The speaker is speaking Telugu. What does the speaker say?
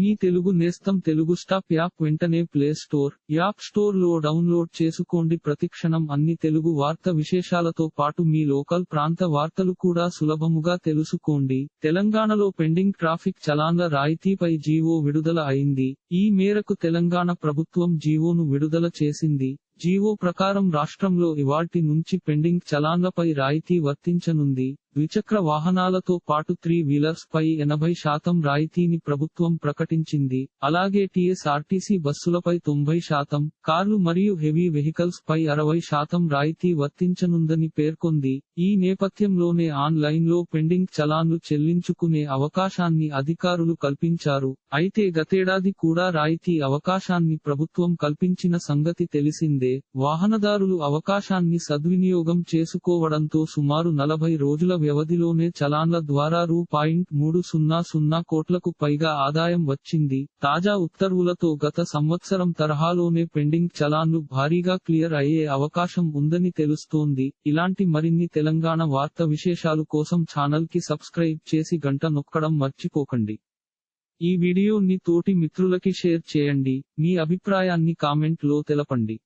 మీ తెలుగు నేస్తం తెలుగు స్టాప్ యాప్ వెంటనే ప్లే స్టోర్ యాప్ స్టోర్లో డౌన్లోడ్ చేసుకోండి. ప్రతిక్షణం అన్ని తెలుగు వార్త విశేషాలతో పాటు మీ లోకల్ ప్రాంత వార్తలు కూడా సులభముగా తెలుసుకోండి. తెలంగాణలో పెండింగ్ ట్రాఫిక్ చలాన్ల రాయితీపై జీవో విడుదల అయింది. ఈ మేరకు తెలంగాణ ప్రభుత్వం జీవోను విడుదల చేసింది. జీవో ప్రకారం రాష్ట్రంలో ఇవాటి నుంచి పెండింగ్ చలాన్లపై రాయితీ వర్తించనుంది. ద్విచక్ర వాహనాలతో పాటు త్రీ వీలర్స్ పై ఎనభై శాతం రాయితీని ప్రభుత్వం ప్రకటించింది. అలాగే టీఎస్ఆర్టీసీ బస్సులపై తొంభై శాతం కార్లు మరియు హెవీ వెహికల్స్ పై అరవై శాతం రాయితీ వర్తించనుందని పేర్కొంది. ఈ నేపథ్యంలోనే ఆన్లైన్లో పెండింగ్ చలాన్లు చెల్లించుకునే అవకాశాన్ని అధికారులు కల్పించారు. అయితే గతేడాది కూడా రాయితీ అవకాశాన్ని ప్రభుత్వం కల్పించిన సంగతి తెలిసిందే. వాహనదారులు అవకాశాన్ని సద్వినియోగం చేసుకోవడంతో సుమారు నలభై రోజుల వ్యవధిలోనే చలాన్ల ద్వారా రూ. పాయింట్ మూడు సున్నా సున్నా కోట్లకు పైగా ఆదాయం వచ్చింది. తాజా ఉత్తర్వులతో గత సంవత్సరం తరహాలోనే పెండింగ్ చలాన్లు భారీగా క్లియర్ అయ్యే అవకాశం ఉందని తెలుస్తోంది. ఇలాంటి మరిన్ని తెలంగాణ వార్త విశేషాలు కోసం ఛానల్కి సబ్స్క్రైబ్ చేసి గంట నొక్కడం మర్చిపోకండి. ఈ వీడియోని తోటి మిత్రులకి షేర్ చేయండి. మీ అభిప్రాయాన్ని కామెంట్లో తెలపండి.